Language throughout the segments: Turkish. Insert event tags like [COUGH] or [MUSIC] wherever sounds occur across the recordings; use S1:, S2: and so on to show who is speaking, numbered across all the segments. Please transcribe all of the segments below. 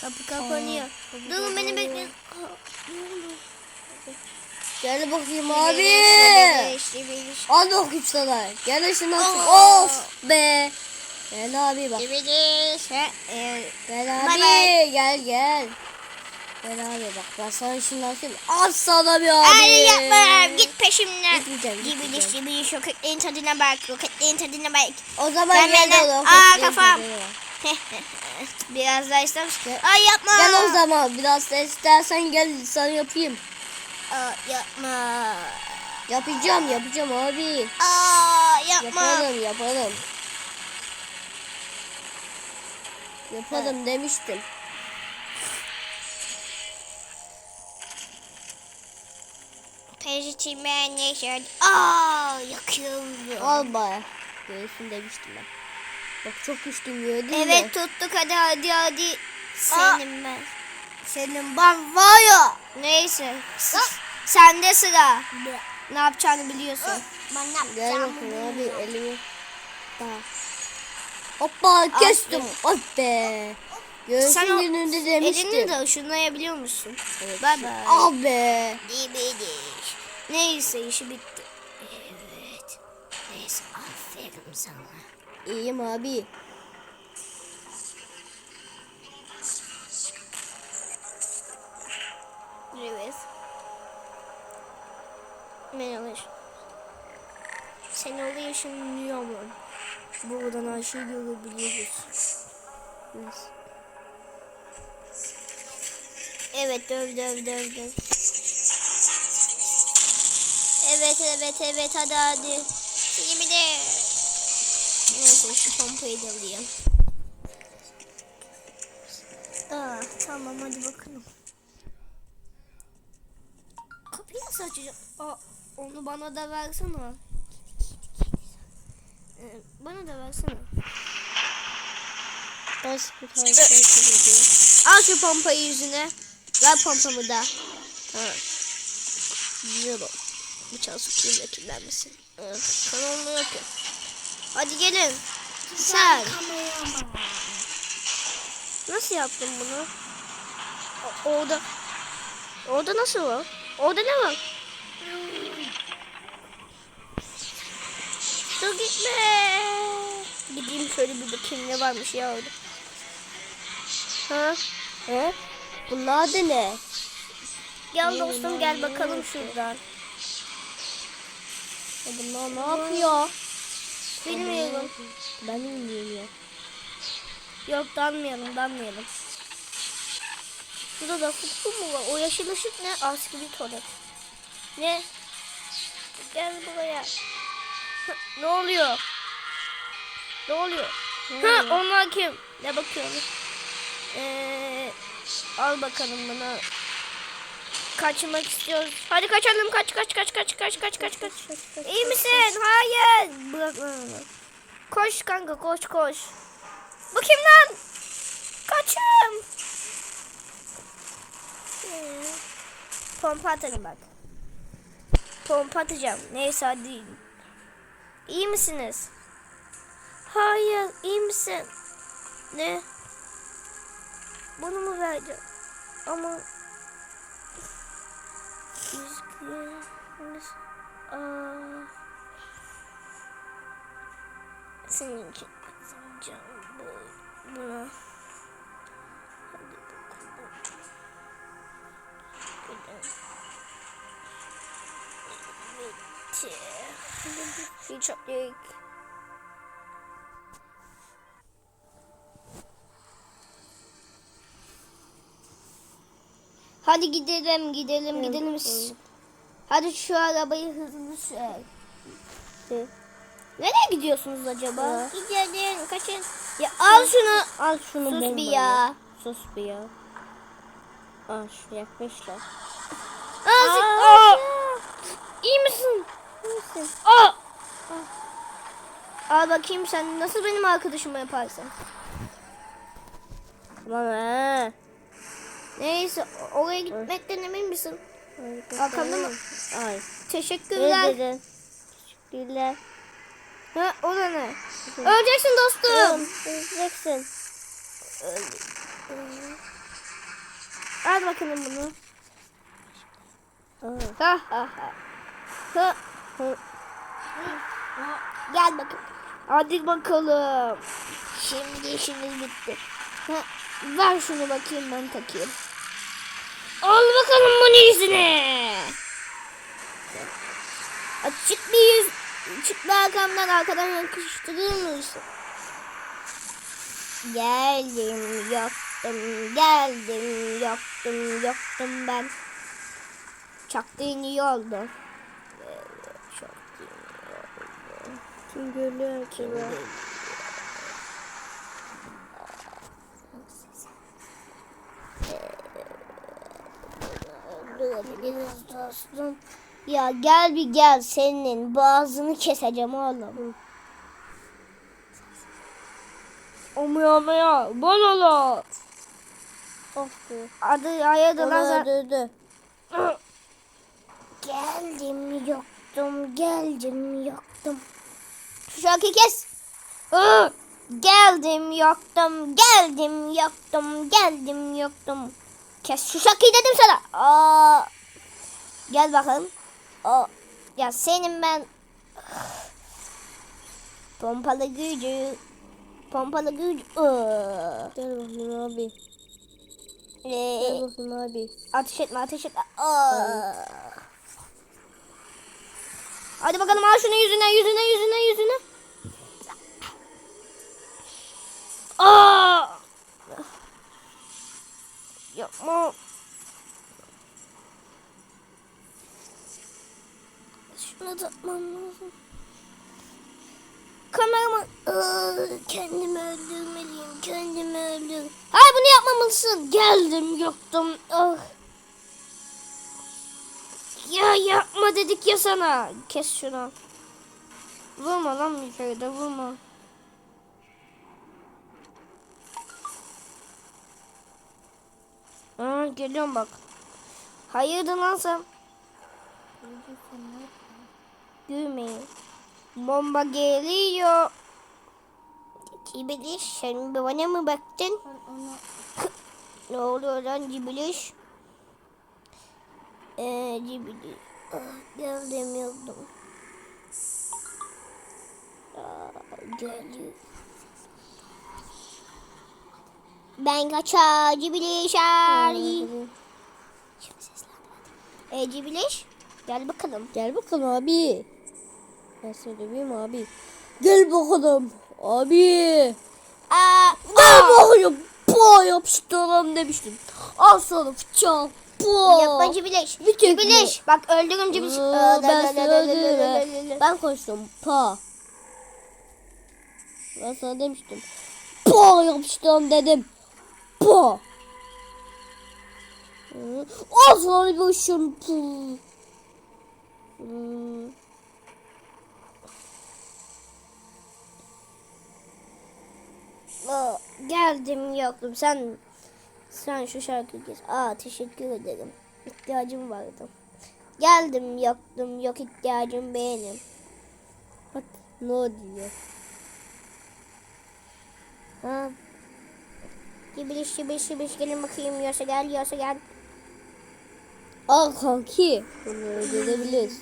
S1: Kapı kapanıyor. Durun beni bekleyin.
S2: Gel bakayım abi. Al bakayım sana. Gel şunu aç.
S1: Aa.
S2: Of be. Gel abi bak.
S1: E,
S2: Gel abi. Gel gel. Gel abi bak ben sana şunu açayım. Al sana bir abi.
S1: Hayır yapma. Git peşimden.
S2: Gitmeyeceğim,
S1: Gibi
S2: gitmeyeceğim.
S1: iş gibi iş. Roketlerin tadına bak. Roketlerin tadına bak.
S2: O zaman
S1: Sen
S2: gel
S1: benden-. Aa, kafam. [LAUGHS] Biraz daha?
S2: Gel.
S1: Ay yapma.
S2: Gel o zaman biraz da istersen gel sana yapayım.
S1: Aa, yapma.
S2: Yapacağım yapacağım abi.
S1: Aa, yapma.
S2: Yapalım yapalım. Yapalım demiştim.
S1: Peşime neşet. Aa, yakıyorum.
S2: Al bana. Göğsün demiştim ben. Bak çok güçlüyüm gördün mü?
S1: Evet tuttuk hadi hadi hadi. Senin ben. Senin ben var ya. Neyse. Sende sıra. Ne yapacağını biliyorsun. Ben ne
S2: Gel bakayım abi elimi. Daha. Hoppa kestim. Ay be. Göğsün
S1: Sen
S2: gününde demiştim.
S1: elini de ışınlayabiliyor musun?
S2: Evet.
S1: Bay bay.
S2: Abi.
S1: Dibidiş. Neyse işi bitti. Evet. Neyse aferin sana.
S2: İyiyim abi.
S1: Evet. Merhaba. Sen oraya ışınlıyor mu? Buradan her şeyi görebiliyoruz. Evet döv döv döv döv. Evet evet evet hadi hadi. Şimdi de. Neyse şu pompayı da alayım. Aa, tamam hadi bakalım. Kapıyı nasıl açacağım? Aa, onu bana da versene. Ee, bana da versene.
S2: Nasıl bir
S1: Al şu pompayı yüzüne. Ver pompamı da. Ha.
S2: Biliyorum.
S1: Sokayım da kirlenmesin. Evet, kan olmuyor. Hadi gelin. Sen. Nasıl yaptın bunu? O- orada. Orada nasıl var? Orada ne var? Dur gitme. Gideyim şöyle bir bakayım ne varmış ya orada. Ha?
S2: He? Bunlar da ne?
S1: Gel dostum gel bakalım şuradan.
S2: Bunlar ne yapıyor?
S1: Bilmiyorum.
S2: Ben de bilmiyorum.
S1: Yok danmayalım danmayalım. Şurada da futbol mu var? O yeşil ışık ne? Askeri tuvalet. Ne? Gel buraya. Ne oluyor? Ne oluyor? Ha, onlar kim? Ne bakıyorsun? Ee, al bakalım bunu. Kaçmak istiyoruz. Hadi kaçalım. Kaç kaç kaç kaç kaç kaç kaç kaç. İyi misin? Hayır. Koş kanka koş koş. Bu kim lan? Kaçım. Pompa atarım bak. Pompa atacağım. Neyse hadi. İyi misiniz? Hayır, iyi misin? Ne? Bunu mu vereceğim? Ama üzgünüz. Aa. Senin için kazanacağım bu, buna. Hadi bakalım. Gidelim. Bitti. Hiç yok. Hadi gidelim, gidelim, gidelim. Hadi şu arabayı hızlı sür. Nereye gidiyorsunuz acaba?
S2: Ha.
S1: Gidelim, kaçın. Ya al şunu.
S2: Al şunu
S1: Sus bir ya.
S2: Sus bir ya. Aa şuraya yakmışlar.
S1: Aa,
S2: Aa.
S1: aa. İyi misin?
S2: Neyse.
S1: Aa. Al bakayım sen nasıl benim arkadaşıma yaparsın.
S2: Tamam he.
S1: Neyse oraya gitmekten emin misin? Arkamda mı?
S2: Ay.
S1: Teşekkürler.
S2: Ne dedin? Teşekkürler.
S1: Ha, o da ne? Öleceksin dostum.
S2: Öleceksin.
S1: Al bakalım bunu. Ha ha ha. Ha.
S2: Gel bakalım.
S1: Hadi bakalım. Şimdi işimiz bitti. Ha, ver şunu bakayım ben takayım. Al bakalım bunun yüzüne. Açık bir yüz. Çık arkamdan arkadan yakıştırır mısın? Geldim yoktum geldim yoktum yoktum ben. Çaktığın iyi oldu. Çok iyi oldu.
S2: Kim görüyor ki?
S1: Öldürebiliriz dostum. Ya gel bir gel senin boğazını keseceğim oğlum. Olmuyor olmuyor. Bololo.
S2: Of be.
S1: Adı ayadı lan sen.
S2: öldürdü.
S1: Geldim yoktum geldim yoktum. Şu şarkıyı kes. Geldim yoktum geldim yoktum geldim yoktum. Kes şu şarkıyı dedim sana. Aa! Gel bakalım. Aa! Ya senin ben pompalı gücü pompalı gücü Aa!
S2: Gel bakayım abi.
S1: Ee,
S2: Gel bakayım abi.
S1: Ateş etme ateş etme. Aa. Hadi bakalım al şunu yüzüne yüzüne yüzüne yüzüne. Aa. Yapma. Şunu tutmam lazım. Kameramı Aa, kendimi öldürmeliyim. Kendimi öldür. Hayır bunu yapmamalısın. Geldim yoktum. Ah. Ya yapma dedik ya sana. Kes şunu. Vurma lan bir kere de vurma. Aa, geliyorum bak. Hayırdır lan sen? Gülmeyin. Bomba geliyor. Cibiliş sen bana mı baktın? [LAUGHS] ne oluyor lan Cibiliş? Ee, Cibiliş. Ah, geldim yıldım. Aa, geliyor. Ben kaçar Cibiliş ari. Ee, Cibiliş gel bakalım.
S2: Gel bakalım abi. Ben söyleyeyim abi. Gel bakalım abi.
S1: Aa,
S2: Gel bakayım. Po yapıştıralım demiştim. Al sana bıçak. Po.
S1: Yapma Cibiliş.
S2: Bir
S1: Cibiliş. Bak öldürürüm Cibiliş.
S2: Aa, ben öldürürüm. Ben koştum. Pa. Ben sana demiştim. Po yapıştıralım dedim. Po. Sana bir ışın. Po.
S1: Geldim yoktum. Sen sen şu şarkıyı kes. Aa teşekkür ederim. İhtiyacım vardı. Geldim yoktum. Yok ihtiyacım benim.
S2: Bak ne diyor.
S1: Ha. Şibiliş şibiliş şibiliş gelin bakayım. Yosa gel yosa gel.
S2: Al kanki. Bunu öldürebiliriz.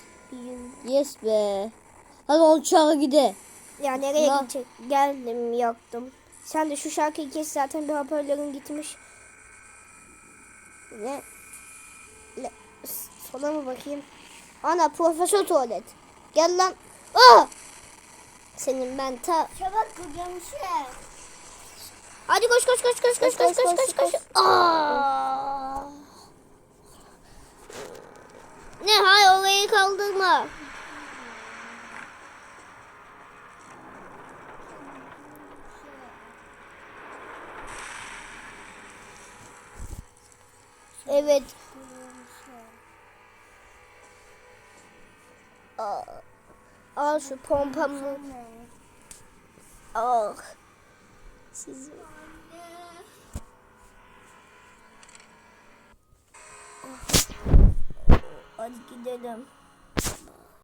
S2: Yes be. Hadi uçağa gide.
S1: Ya nereye gidecek? Geldim yoktum. Sen de şu şarkıyı kes zaten bir hoparlörün gitmiş. Ne? Ne? S- Sola mı bakayım? Ana profesör tuvalet. Gel lan. Aa! Senin ben ta...
S2: Çabuk kırmışlar.
S1: Hadi koş koş koş koş koş koş koş koş koş. Aa! Ne hay orayı kaldırma. Evet. Aa, al şu pompamı. Ah sizi. Oh. Oh, hadi gidelim.